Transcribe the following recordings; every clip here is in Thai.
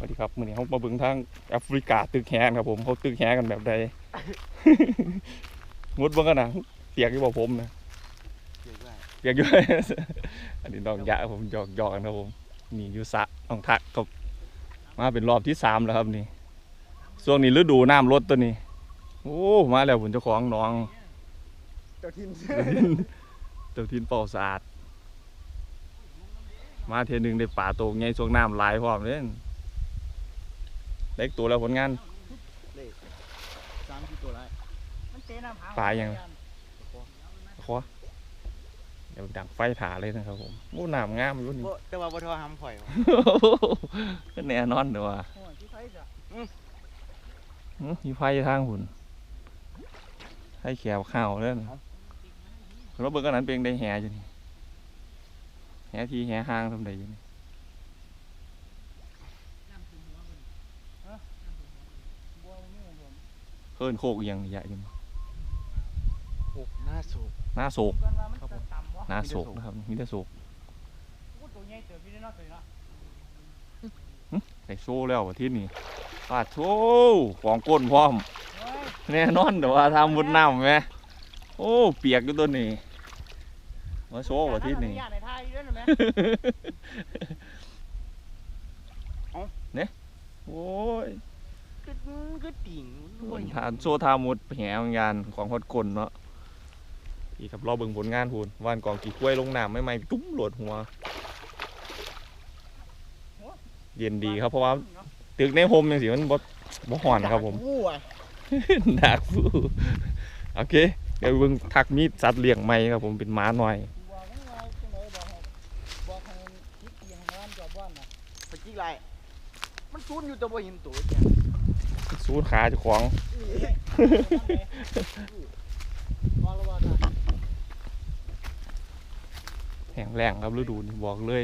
สวัสดีครับมื้อนี้เขามาเบิ่งทางแอฟริกาตึกแฮนครับผมเขาตึกแฮกันแบบใด งดเบิ่งกันนะเปียกอยู่บ่ผมนะเกี่ยวด้วยเปียกอยู่อันนี้น้องยะผมหยอกหยอกกันครับผมนี่อยู่สระน้องทักก็มาเป็นรอบที่สามแล้วครับนี่ช่วงนี้ฤดูน้ำลดตัวนี้โอ้มาแล้วผมเจ้าของหน้องเจ้าทินเจ้าทินเป่าสะอาดมาเทียหนึงได้ป่าโตไงช่วงน้ำหลายพร้อมเล่น เล็กตัวแล้วผลงานเลขสามที่ตัวไรปลายังขอเดี๋ยวดังไฟถาเลยนะครับผมโอ้น้ำงามอยู่นี่บ่แต่ว่าบ่ทอหำข่อยวะก็แน่นอนเด้อว่าอื้อมีไฟทางหุ่นให้แขวข้าวเล่นเราเบิ่งกันนั้นเป็นได้แห่อยู่นี่แห่ทีแห่ห้างทำได้อยู่นี่ เพิ่นโคกอีหยังใหญ่อยู่หกหน้าสูบหน้าโศกครับผม หน้าโศกนะครับมีแต่โศกใส่โซ่แล้วว่าที่นี่ปาดโซ่ของก้นพร้อม แน่นอนเดี๋ยวว่าทำบนน้ำไหมโอ้เปียกอยู่ตัวนี้มาโซ่ว่าที่นี่โอ้ย กึดกึดติ่งบนทานโซ่ทามุดแหงงานของฮอดกลเนาะอีกครับรอเบิ่งผลงานพูนวานกองกี่กล้วยลงน้ำไม่ไม่ตุ้มโหลดหัว เย็นดีครับเพราะว่าตึกในโฮมยังสิมันบ่บ่ห่อนครับผมวู้อะดักฟูโอเค เดี๋ยวเบิ่งทักมีดสัตว์เลี้ยงใหม่ครับผมเป็นหม้าหน่อยไปจิกไรมันซูนอยู่แต่บ่เห็นตัวเนี่ย สูดขาเจ้าของว่าแล้วว่านะแห้งแรงครับฤดูนี้บอกเลย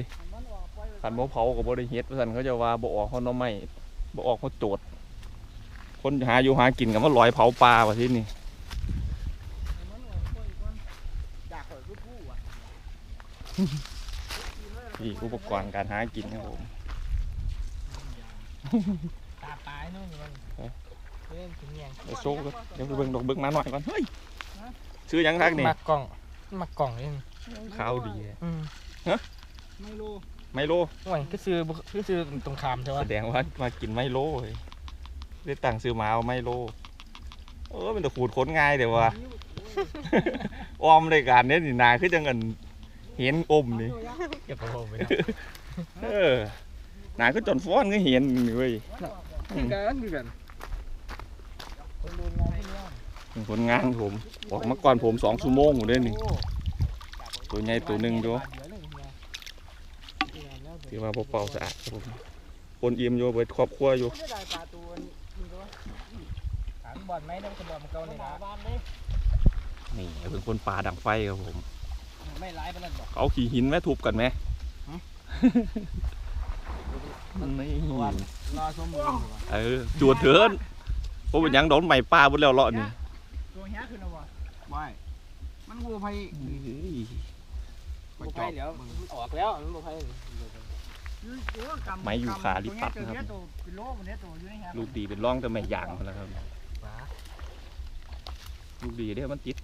ขันบ่เผากับบ่ได้เฮ็ดเพราะฉะนั้นเขาจะว่าบ่ออกเขาหน้อไม้บ่ออกเขาโจดคนหาอยู่หากินกับมาลอยเผาปลาว่าที่นี่จากข่อยรู้ผู้อะนี่อุปกรณ์การหากินครับผมตาตายนู่นมันเล่นถึงยังเดี๋ยวโซ่ก็เดี๋ยวไปเบิ่งดอกเบิ่งมาหน่อยก่อนเฮ้ยซื้อหยังทักนี่มักกล่องมักกล่องเองข้าวดีอืมไม่รู้ไมโลห่วยก็ซื้อบ่ก็ซื้อตรงคามใช่ปะแสดงว่ามากินไมโลเลยได้ตั้งซื้อมาว่าไมโลเออเป็นตะขูดขนง่ายเดี๋ยวว่าออมรายการเนี้ยนี่นาคือจังเงินเห็นอมนี่เก็บกระโปรงไปเออหนาก็จนฟ้อนก็เห็นนี่เว้ย คือกันคือกันคนดูงานที่นี่ผลงานผมออกมาก่อนผมสองชั่วโมงหมดเลยนี่ตัวใหญ่ตัวหนึ่งอยู่ที่ว่าพวกเป่าสะอาดครับผมคนอิ่มอยู่เบิดครอบครัวอยู่ไม่ได้ปลาตัวนี้ตัวถามบอลไหมน้องกระบอกมันเก่านี่ปลานะบ้านเลยนี่เป็นคนป่าดังไฟครับผมไม่ร้ายปานนั้นบอกเอาขี่หินแม่ทุบกันไหม นี่รอสมมืออยู่ว่ะเออจวดเถินเพราะเป็นหยังโดนใหม่ป้าบนแล้วเลาะนี่ตัวเหี้ยขึ้นแล้ววะไม่มันวัวไผ่บ่ไพ่เดี๋ยวมันออกแล้วมันบ่ไพ่ไม้อยู่ขาลิบปัดนะครับเป็นโลมันเนี่ยตัวอยู่ในแฮลูกดีเป็นร่องแต่ไม่ยางมาแล้วครับว้าลูกดีเดี๋ยวมันติด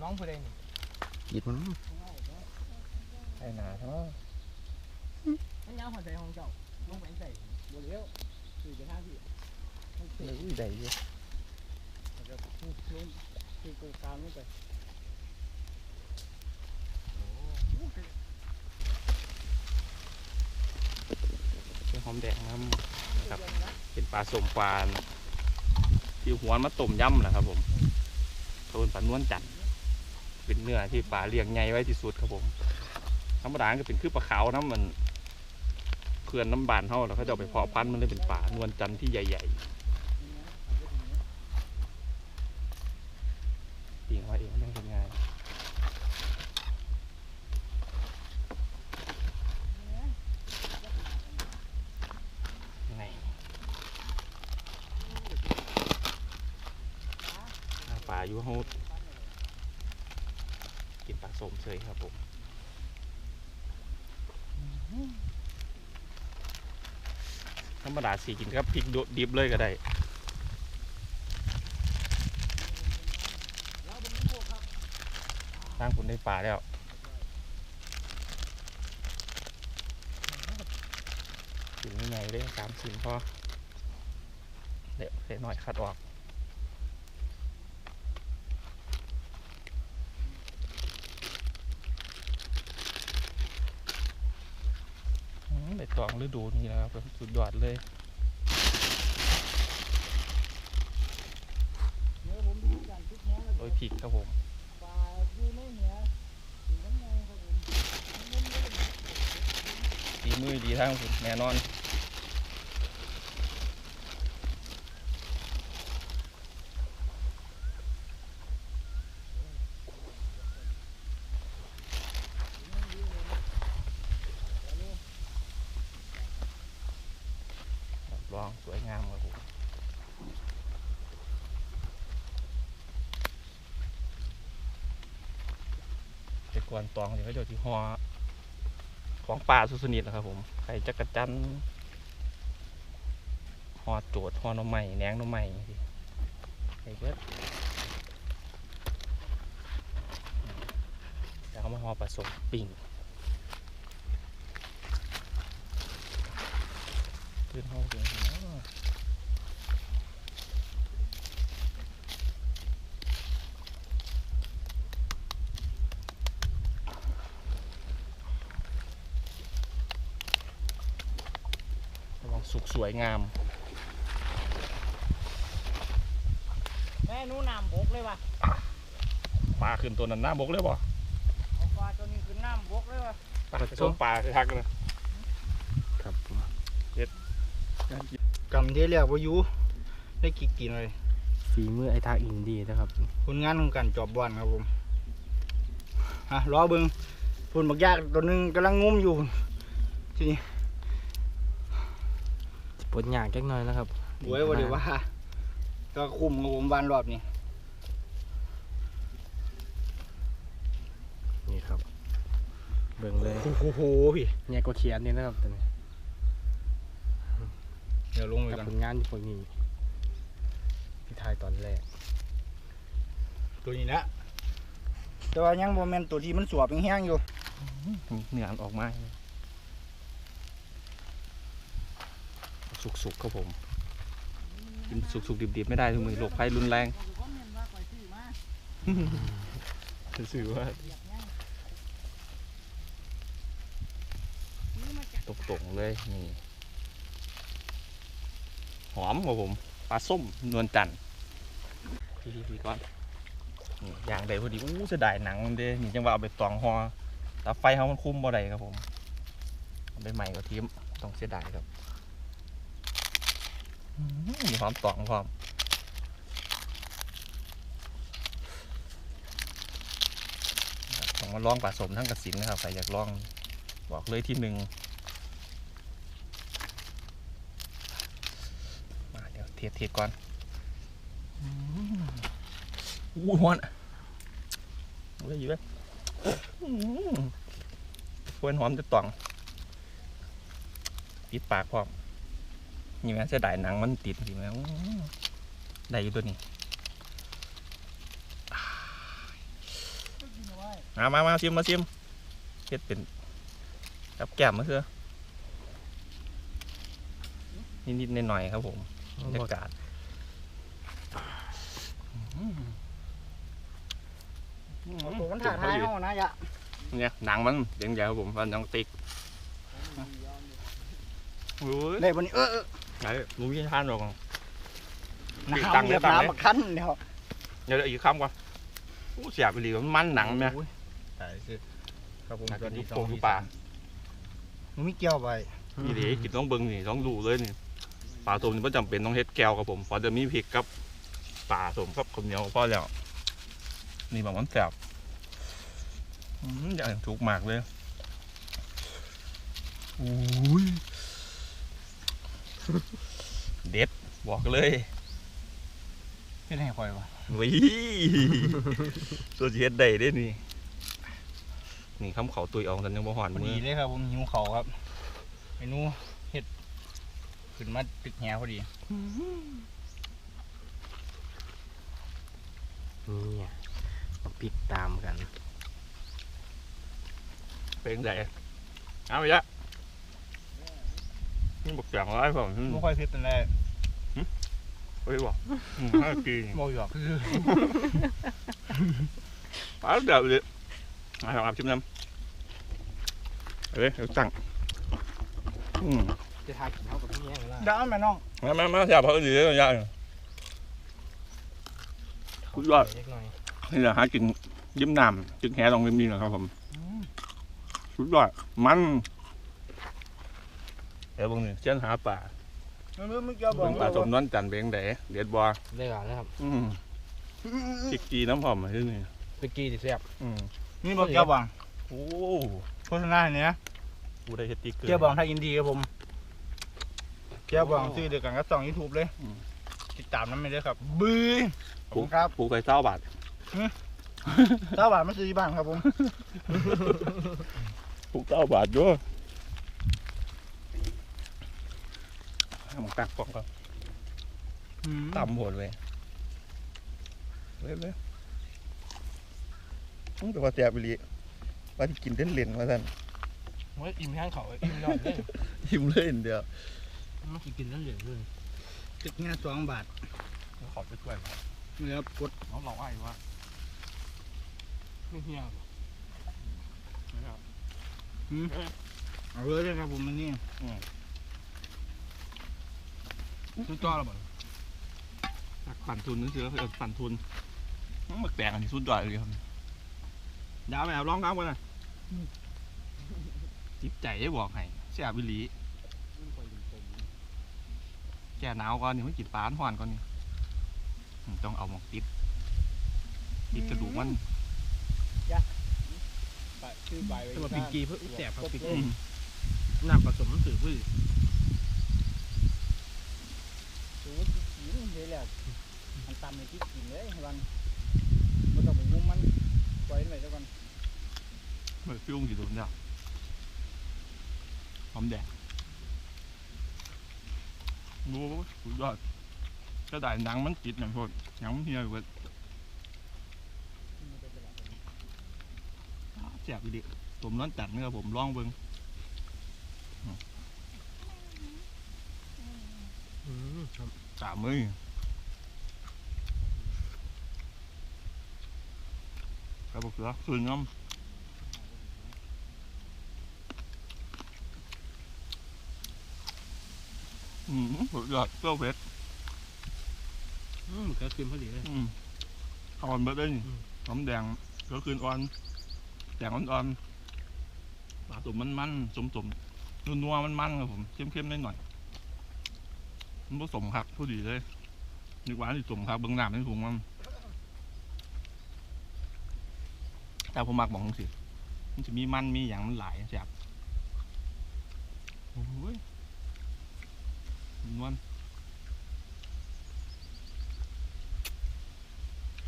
น้องผู้ใดนี่หยิบมัน ไอ้หนาทั้งมันยังหัวใจของเจ้าลงไปใส่บัวเลี้ยวสี่ไปห้าพี่เลยใหญ่เยอะจะลงคือกูกลางลงไปเป็นหอมแดงนะครับครับ เป็นปลาสมปลาที่หัวมาต้มยำนะครับผมเขาเป็นปลานวลจันทร์เป็นเนื้อที่ปลาเลี้ยงใหญ่ไว้ที่สุดครับผม ธรรมดาก็เป็นคือปลาขาวนะมันเพื่อนน้ำบานเท่าแล้วเขาจะเอาไปเพาะพันธุ์มันเลยเป็นป่านวลจันทร์ที่ใหญ่ ๆปีงไว้เองมันเป็นไงไงปลาอยู่เขากินปลาสมเฉยครับผม ธรรมดาสีกินครับพริกดิบเลยก็ได้ตั้งคุณได้ป่าแล้วกินไม่ไงเลยสามสิบพอเดี๋ยวเสียหน่อยคัดออก อื ของฤดูนี้นะครับสุดยอดเลยเนื้อผมดูกันทุกแห้งแล้วโดยผิกครับผมฝีมือดีทั้งคุณแน่นอน รองสวยงามครับผม แต่ก่อนตองเนี่ยเขาจะที่หอของป่าสุสนิทนะครับผมไข่จักรจันหอโจดหอหน่อไม้แหนงหน่อไม้สิไข่เบิดแล้วเขามาหอผสมปิ่งขึ้นห้องเสียงเนาะระวัง สุกสวยงาม แม่นู้นน้ำบกเลยว่ะปลาขึ้นตัวนั้นหน้าบกเลยบ่เอาปลาตัวนี้คือน้ำบกเลยว่ะปลาส้มปลาทักเลยครับผมกำที่เรียกว่าอยูได้กินกินเลยฝีมือไอ้ทางอินดีนะครับผลงานของการจอบบอลครับผมฮะรอเบิงฝุ่นบักยากตัวหนึงกำลังงุ้มอยู่ทีนี้ ปวดหยากจักหน่อยนะครับบวยว่าเดี๋ยวว่า ก็คุมครับผมบานรอบนี้นี่ครับ เบิ่งเลยโอ้โหพี่แย่กว่าเขียนนี่นะครับตอนนี้เดี๋ยวลงไปกับกันผลงานที่พวกนี้ที่ทายตอนแรก ตัวนี้นะแต่ว่ายังโมเมนตัวที่มันสวบแห้งๆอยู่เหนือออกมา สุกๆครับผมกินสุกๆดิบๆไม่ได้ทุกมือโรคภัยรุนแรงคอมเมนต์ว่าไปซื้อมารู้สึกว่าเหยียบย่างซื้อมาจากตกๆเลยนี่หอมครับผมปลาส้มนวลจันทร์พี่ๆก่อนนี่อย่างใดพอดีอู้เสียดายหนังมันเด้นี่จังว่าเอาไปตองหอแต่ไฟเขามันคุ้มบ่ได้ครับผมเอาไปใหม่ก็ทีมต้องเสียดายครับ มีหอมตองพร้อมครับต้องมาลองผสมทั้งกระสินนะครับใครอยากลองบอกเลยที่หนึ่งมาเดี๋ยวเทียบเทียบก่อนอู้หอนเลยอยู่เลยอื้อควนหอมจะต่องปิดปากพร้อม นี่แม่เสียดายหนังมันติดสิแม่อื้อได้อยู่ตัวนี้กินเอาไว้มามามาชิมมาชิมเฮ็ดเป็นกับแก้มมาเถอะนิดๆหน่อยๆครับผมบรรยากาศอื้อผมมันถ่ายทายเอานะยะเนี่ยหนังมันเดี๋ยวๆครับผมมันยังติกโอ้ยได้บนนี้เออเออ ไหนรู้วิธีทานหรอก น้ตังำค์เลยเรียบตังค์เลย น้ำบักคั้นเดี๋ยวเดี๋ยวอีกคำก่อนอู้เสียบไปหลีมันมันหนังไหมโอ้ยตายสิครับผมน่าสจะวัสดูดีสโป่องงดูดีปลามันมีเกี่ยวไปอีหลีกินต้องเบิ่งนี่ต้องดูเลยนี่ปลาส้มนี่ไม่จำเป็นต้องเฮ็ดแก้วครับผมเพอจะมีพริกกับปลาส้มกับข้าวเหนียวก็พอแล้ว นี่แบบมันแสบอืมอย่างถูกมากเลยอุ้ย เด็ดบอกเลยไม่ได้คอยวะวิตัวสิเฮ็ดได้เด้นี่ นี่คำเขาตุยออกทันยังบ่หอนพอมืดีอเลยครับผมหิวเขาวครับเมนูเห็ดขึ้นมาตึกแหพอดีเนี่ยมาพลิกตามกัน เป็นไงเอาไปละ นี่บอกอย่างไรผมไม่ค่อยพิษนั่นแหละเฮ้ยบอกห้าปีบ่หยอกคือป้าเดี๋ยวเลยมาทำอาบชิมน้ำเฮ้ยเดี๋ยวสั่งอืมจะทากินเท่ากับพี่แย่งแล้วดาวแม่น้องมามามาอย่าเพราะอื่นเลยอย่าสุดยอดเล็กน้อยนี่แหละหากินยิ้มน้ำจึงแหลองริมนี่นะครับผมสุดยอดมัน เดี๋ยวบางนี่เช่นหาป่ามันไม่เกี่ยวบอเบิ่กงป่าสมนวนจันทร์เบงเด๋เดียดบัวได้ก่อนแล้วครับอืมจิกกีน้ำหอมมาที่นี่เมื่อกี้ที่แซ่บอืมนี่บอกเกี่ยวบองโอ้โฆษณาเนี่ยกูได้เฮ็ดติ๊กเกอร์เกี่ยวบองไทยอินดีครับผมเกี่ยวบองซื้อเดียวกันกับสองยูทูบเลยอืมติดตามนั้นไม่ได้ครับบื้อขอบคุณครับปลูกไปเจ้าบาทเจ้าบาทมาซื้อที่บ้านครับผมปลูกเจ้าบาทด้วย ให้มันกักกล่องก็ต่ำโหดเลยเว้ยเว้ยมึงแต่ว่าแซ่บอีหลีว่าที่กินเล่นเล่นๆว่าท่านว่าอิ่มแห้งเขาอิ่มยอดเลยหิมเล่นเดียวมันกินแล้วเหลือเลยติดเงี้ยสองบาทขอไปช่วยแล้วกดน้องบอกว่าไอ้ว่าไม่เฮี้ยงเอาเลยเลยครับผมมันนี่ ซื้อจ้อแล้วบ่ปั่นทุนนั่นคือเออปั่นทุนมันหมึกแดงอันนี้สุดยอดเลยครับยาวไหมครับลองครับกันนะจิบใจได้บอกให้แซ่บวิลีแก่หนาวก่อนนี่ไม่กินปลาอันหวานก่อนนี่อืมต้องเอาหมอกติดติดกระดูกมันชื่อใบแต่ว่าปิงกีเพื่อแซ่บครับปิงอืกีมน้ำผสมมันถือพื้น โอ้ยกินเลยแหละ มันตำในที่กินเลยวันมันต้องไปงุ้มมันปล่อยมันไว้ซะก่อนเหมือนฟิวกี่ตัวเนี่ยหอมแดงโอ้โหสุดยอดก็ได้หนังมันติดอย่างโคตรหนังมันเฮียอยู่เว้ยแซ่บวิลีผมร้อนจัดนี่ครับผมลองเบิ่งอืมครับสามมือ ครับผมเสือคืนน้ำอืมสุดยอดเปรี้ยวเผ็ดอืมมันก็คืนพอดีเลย อืมอ่อนเบิดเลยนี่อืม หอมแดงก็คืนอ่อนแดงอ่อนๆปลาตุ่มมันๆสมๆนัวๆมันๆครับผมเข้มๆหน่อยๆมันผสมครับพอดีเลยนึกว่าที่สมครับเบิ้งน้ำในถุงมัน แต่ผมมักบอกจังสิมันจะมีมันมีอย่างมันหลายแซ่บโอ้ยนวล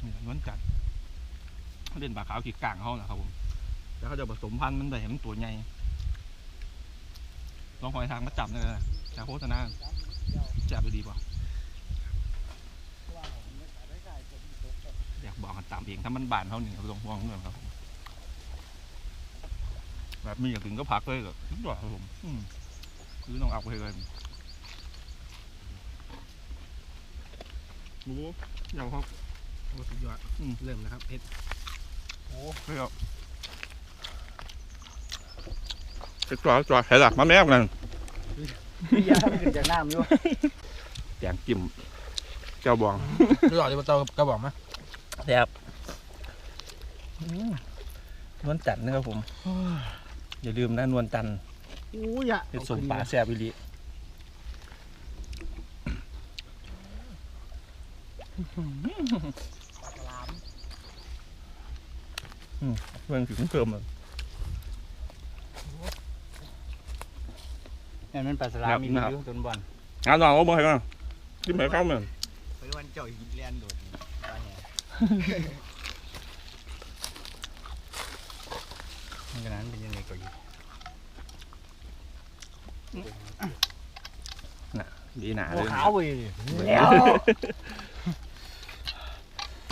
นี่นวลจัดเล่นปลาขาวขีดกลางเขาแหละครับผมแล้วเขาจะผสมพันธุ์มันได้เห็นมันตัวใหญ่ลองคอยทางมาจับนี่เลยนะจากโฆษณาจับไปดีป่ะอยากบอกกันตามเองถ้ามันบานเท่านี้เราต้องห่วงเรื่องครับ แบบมีอย่างถึงก็พักเลยก็สุดยอดครับผมอืมคือต้องเอาไปเลยโอ้ยาวครับโอ้สุดยอดอืมเริ่มแล้วครับเพชรโอ้เฮ้ยเอ็กซ์ตร้าจอยเห็นหรอมาแม่กันยาขึ้นจากน้ำอยู่แกงจิ้มเจ้าบองสุดยอดที่เจ้ากระบอกมาแซ่บนวลจันทร์นะครับผม อย่าลืมนะนวลจันทร์อู้ยะเป็นสมปลาแซ่บวิลิเรื่องถึงเพิ่มเลยเนี่ยมันปลาสลามมีอยู่ต้นบอลงานนอนว่าเมื่อไหร่กันที่ไหนเข้าเหมือนไปวันเจ้าหินแลนโดดนี่ปลาแห่มัน ขนาดนั้นเป็นยังไงก็อยู่ดีหนาหัเลวยขาวไปดิแล้ว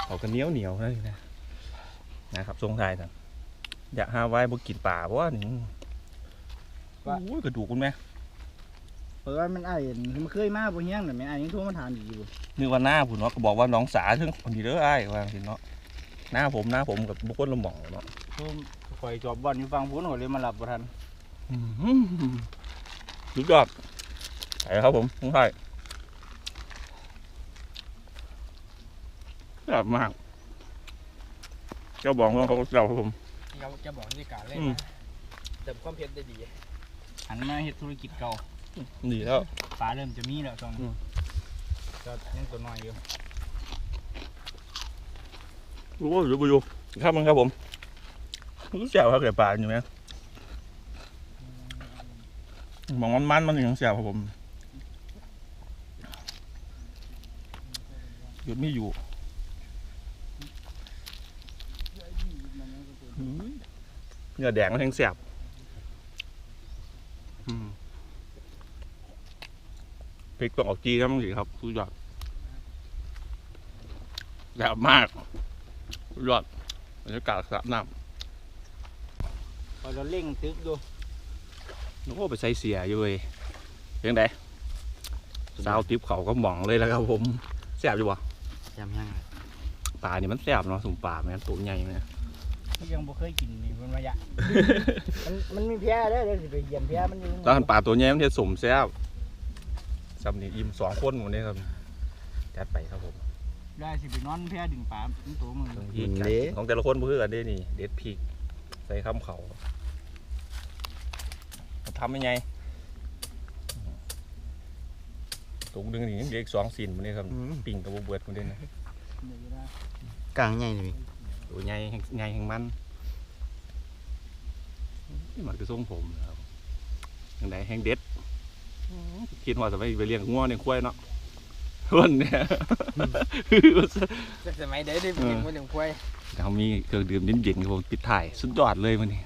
เขาก็เหนียวเหนียวนั่นนะนะครับทรงไทายท่านอยากหาไว้บ่กินป่าเพราะว่านี่โอ้ยกระดูกคุณแม่เพราะว่ามันไอ้มันเคยมาบ่เฮียงแต่แม่ไอ้ยังโทรมาถามอีกอยู่นึกว่าหน้าผมเนาะก็บอกว่าน้องสาถึงคนนี้เด้อไอ้ายว่าสิเนาะหน้าผมหน้าผมกับบุคคลละหม่องเนาะ โทร คอยจอบบอลอยู่ฟังพุ่นก็เลยมาหลับบ่ทันอื้อหือสุดยอดไปครับผมทรงไทายแซ่บมาก เจ้าบอกว่าเขาก็แซ่บครับผมเราจะบอกนี่การเลยอืมนะเติมความเผ็ดได้ดีหันมาเฮ็ดธุรกิจเก่าดีแล้วปลาเริ่มจะมีแล้วตอนอืมก็ยังตัวน้อยอยู่รู้ว่าอยู่ไปอยู่ครับมันครับผม รู้แซ่บครับเกิดปลาอยู่ไหมมองมันมันๆมันอย่างแซ่บครับผมหยุดไม่อยู่อื้อเนื้อแดงมันแห้งแซ่บอืมพริกต้องออกจีครับมั้งสิครับสุดยอดแซ่บมากสุดยอดบรรยากาศสระน้ พอเราเร่งตึกดูำนึกว่าไปใส่เสียอยู่เลยเพียงใดสาวติบเขาก็หมองเลยแล้วครับผมแซ่บอยู่วะจำยังปลานี่มันแซ่บเนาะสมปลาแม่นตัวใหญ่แม่นยังบ่เคยกินนี่มันมายะมันมันมีแพ้เด้อเดี๋ยวสิไปเยี่ยมแพ้มันอยู่ตอนปลาตัวใหญ่มันเทสมแซ่บสำนี่อิ่มสองคนหมดเลยครับจัดไปครับผมได้สิไปนอนแพ้ดึงปลามันตัวมึงเรื่องที่การกินของแต่ละคนเพื่อกันได้นี่ เด็ดพริก ใส่ข้ามเขาเอาทำยังไงตุกดึงนี่ยังเด็กสองสินมันนี่ครับ ปิ่งกับบ่เบิดมันเด่นนะกลางใหญ่เลยตัวใหญ่แห่งใหญ่แห่งมันนี่มันคือทรงผมนะครับยังไงแห่งเด็ดคิดว่าจะไปไปเลี้ยงงัวเนี่ยควายเนาะวันเนี้ยแต่สมัยเด็กได้เป็นอย่างมันอย่างควาย เรามีเครื่องดื่มเย็นๆครับผมปิดถ่ายสุดยอดเลยมันนี่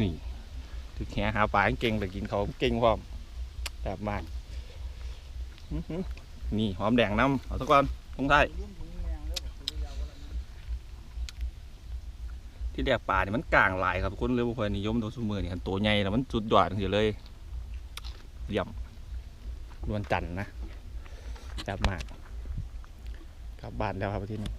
นี่ถึงแหหาปลาเก่งแต่กินเขาเก่งพร้อมแบบมากนี่หอมแดงน้ำเอาตะกอนลงได้ที่แรกปลาเนี่ยมันกลางหลายครับคนเลยบ่ค่อยนิยมตัวสมือนี่คันตัวใหญ่แล้วมันสุดยอดเลย เยี่ยมนวลจันทร์นะแบบมากกลับบ้านแล้วครับที่นี่